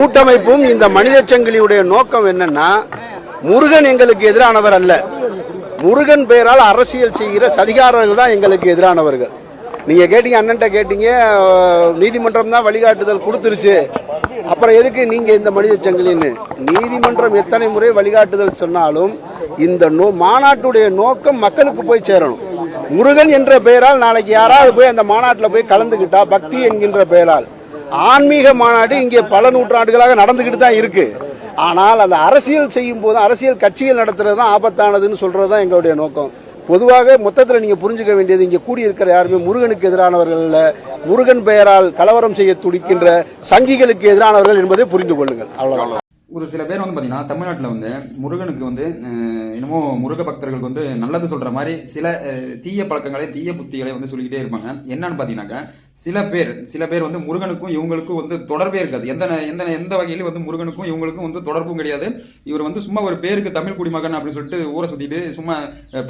கூட்டமைப்பும் இந்த மனித சங்கிலியுடைய நோக்கம் என்னன்னா முருகன் எங்களுக்கு எதிரானவர் அல்ல. முருகன் பெயரால் அரசியல் செய்கிற சதிகாரர்கள் தான் எங்களுக்கு எதிரானவர்கள். நீங்க கேட்டீங்க அண்ணன்ட்ட கேட்டீங்க நீதிமன்றம் தான் வழிகாட்டுதல் கொடுத்துருச்சு. அப்புறம் எதுக்கு நீங்க இந்த மனித சங்கிலின்னு? நீதிமன்றம் எத்தனை முறை வழிகாட்டுதல் சொன்னாலும் இந்த நோ மாநாட்டுடைய நோக்கம் மக்களுக்கு போய் சேரணும். முருகன் என்ற பெயரால் நாளைக்கு யாராவது போய் அந்த மாநாட்டில் போய் கலந்துக்கிட்டா பக்தி என்கின்ற பெயரால். ஆன்மீக மாநாடு இங்கே பல நூற்றாண்டுகளாக நடந்துக்கிட்டு தான் இருக்கு. ஆனால் அந்த அரசியல் செய்யும் போது அரசியல் கட்சிகள் நடத்துறது தான் ஆபத்தானதுன்னு சொல்றது தான் எங்களுடைய நோக்கம். பொதுவாக மொத்தத்தில் நீங்க புரிஞ்சுக்க வேண்டியது இங்கே கூடியிருக்கிற யாருமே முருகனுக்கு எதிரானவர்கள் முருகன் பெயரால் கலவரம் செய்ய துடிக்கின்ற சங்கிகளுக்கு எதிரானவர்கள் என்பதை புரிந்து கொள்ளுங்கள். அவ்வளவுதான். ஒரு சில பேர் வந்து பார்த்தீங்கன்னா தமிழ்நாட்டில் வந்து முருகனுக்கு வந்து என்னமோ முருக பக்தர்களுக்கு வந்து நல்லது சொல்கிற மாதிரி சில தீய பழக்கங்களை தீய புத்திகளை வந்து சொல்லிக்கிட்டே இருப்பாங்க. என்னன்னு பார்த்தீங்கன்னாக்கா சில பேர் சில பேர் வந்து முருகனுக்கும் இவங்களுக்கும் வந்து தொடர்பே இருக்காது. எந்த எந்த எந்த வகையிலும் வந்து முருகனுக்கும் இவங்களுக்கும் வந்து தொடர்பும் கிடையாது. இவர் வந்து சும்மா ஒரு பேருக்கு தமிழ் குடிமகன் அப்படின்னு சொல்லிட்டு ஊரை சுற்றிட்டு சும்மா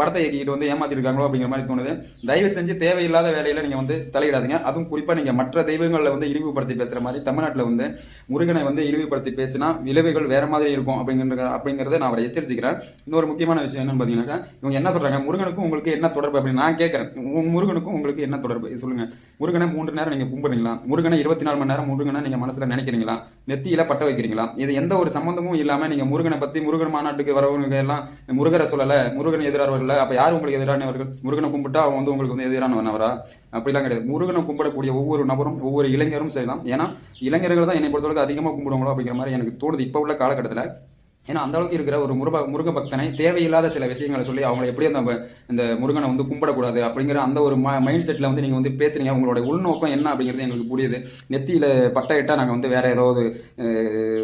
படத்தை இயக்கிட்டு வந்து ஏமாத்திருக்காங்களோ அப்படிங்கிற மாதிரி தோணுது. தயவு செஞ்சு தேவையில்லாத வேலையில் நீங்கள் வந்து தலையிடாதீங்க. அதுவும் குறிப்பாக நீங்கள் மற்ற தெய்வங்களில் வந்து இழிவுபடுத்தி பேசுகிற மாதிரி தமிழ்நாட்டில் வந்து முருகனை வந்து இழிவுபடுத்தி பேசினா விளைவுகள் வேற மாதிரி இருக்கும் அப்படிங்கிற அப்படிங்கிறத நான் அவரை எச்சரிச்சுக்கிறேன். இன்னொரு முக்கியமான விஷயம் என்னன்னு பார்த்தீங்கன்னாக்கா இவங்க என்ன சொல்றாங்க? முருகனுக்கும் உங்களுக்கு என்ன தொடர்பு அப்படின்னு நான் கேட்குறேன். முருகனுக்கும் உங்களுக்கு என்ன தொடர்பு? சொல்லுங்க. முருகனை மூன்று நேரம் நீங்க கும்பிடுறீங்களா? முருகனை இருபத்தி நாலு மணி நேரம் முருகனை நீங்க மனசுல நினைக்கிறீங்களா? நெத்தியில பட்ட வைக்கிறீங்களா? இது எந்த ஒரு சம்பந்தமும் இல்லாம நீங்க முருகனை பத்தி முருகன் மாநாட்டுக்கு வரவங்க எல்லாம் முருகரை சொல்லல முருகன் எதிரானவர்கள் அப்ப யார் உங்களுக்கு எதிரானவர்கள்? முருகனை கும்பிட்டா அவன் வந்து உங்களுக்கு வந்து எதிரானவனவரா? அப்படிலாம் கிடையாது. முருகனை கும்பிடக்கூடிய ஒவ்வொரு நபரும் ஒவ்வொரு இளைஞரும் சரிதான். ஏன்னா இளைஞர்கள் தான் என்னை பொறுத்தவரைக்கும் அதிகமாக கும்பிடுவாங்களோ அப்படிங்கிற மாதிரி எனக்கு தோணுது. இப்போ உள்ள காலகட்டத்தில் ஏன்னா அந்த அளவுக்கு இருக்கிற ஒரு முருக முருக பக்தனை தேவையில்லாத சில விஷயங்களை சொல்லி அவங்களை எப்படி அந்த இந்த முருகனை வந்து கும்பிடக்கூடாது அப்படிங்கிற அந்த ஒரு மைண்ட் செட்டில் வந்து நீங்கள் வந்து பேசுறீங்க. உங்களோட உள்நோக்கம் என்ன அப்படிங்கிறது எங்களுக்கு புரியுது. நெத்தியில் பட்டை இட்டால் நாங்கள் வந்து வேற ஏதாவது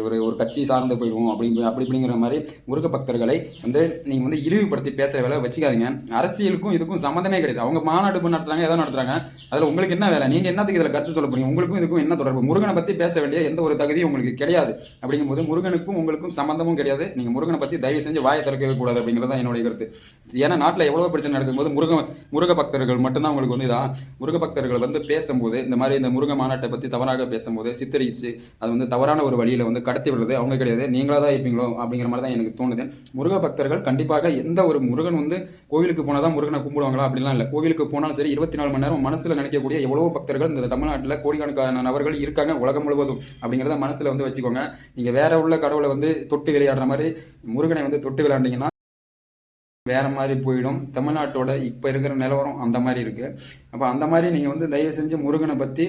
ஒரு ஒரு கட்சி சார்ந்து போயிடுவோம் அப்படி அப்படி அப்படிங்கிற மாதிரி முருக பக்தர்களை வந்து நீங்கள் வந்து இழிவுபடுத்தி பேசுகிற வேலை வச்சுக்காதீங்க. அரசியலுக்கும் இதுக்கும் சம்மந்தமே கிடையாது. அவங்க மாநாடு இப்ப நடத்துறாங்க ஏதோ நடத்துறாங்க. அதில் உங்களுக்கு என்ன வேலை? நீங்கள் என்னத்துக்கு இதில் கருத்து சொல்ல போறீங்க? உங்களுக்கும் இதுக்கும் என்ன தொடர்பு? முருகனை பற்றி பேச வேண்டிய எந்த ஒரு தகுதியும் உங்களுக்கு கிடையாது. அப்படிங்கும்போது முருகனுக்கும் உங்களுக்கும் சம்மந்தமும் கிடையாது. கிடையாது. நீங்கள் முருகனை பற்றி தயவு செஞ்சு வாயை திறக்கவே கூடாது அப்படிங்கிறது தான் என்னுடைய கருத்து. ஏன்னா நாட்டில் எவ்வளோ பிரச்சனை நடக்கும்போது முருக முருக பக்தர்கள் மட்டும்தான் உங்களுக்கு வந்து இதான் முருக பக்தர்கள் வந்து பேசும்போது இந்த மாதிரி இந்த முருக மாநாட்டை பற்றி தவறாக பேசும்போது சித்தரிச்சு அது வந்து தவறான ஒரு வழியில் வந்து கடத்தி விடுறது அவங்க கிடையாது. நீங்களா தான் இருப்பீங்களோ அப்படிங்கிற மாதிரி தான் எனக்கு தோணுது. முருக பக்தர்கள் கண்டிப்பாக எந்த ஒரு முருகன் வந்து கோவிலுக்கு போனால் தான் முருகனை கும்பிடுவாங்களா அப்படிலாம் இல்லை. கோவிலுக்கு போனாலும் சரி இருபத்தி நாலு மணி நேரம் மனசில் நினைக்கக்கூடிய எவ்வளவோ பக்தர்கள் இந்த தமிழ்நாட்டில் கோடிக்கணக்கான நபர்கள் இருக்காங்க உலகம் முழுவதும் அப்படிங்கிறத மனசில் வந்து வச்சுக்கோங்க. நீங்கள் வேற உள்ள கடவுளை வந்து தொட்டு விளையாட விளையாடுற மாதிரி முருகனை வந்து தொட்டு விளையாண்டிங்கன்னா வேற மாதிரி போயிடும். தமிழ்நாட்டோட இப்போ இருக்கிற நிலவரம் அந்த மாதிரி இருக்கு. அப்போ அந்த மாதிரி நீங்கள் வந்து தயவு செஞ்சு முருகனை பற்றி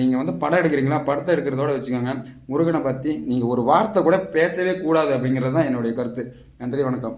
நீங்கள் வந்து படம் எடுக்கிறீங்களா? படத்தை எடுக்கிறதோட வச்சுக்கோங்க. முருகனை பற்றி நீங்கள் ஒரு வார்த்தை கூட பேசவே கூடாது அப்படிங்கிறது தான் என்னுடைய கருத்து. நன்றி வணக்கம்.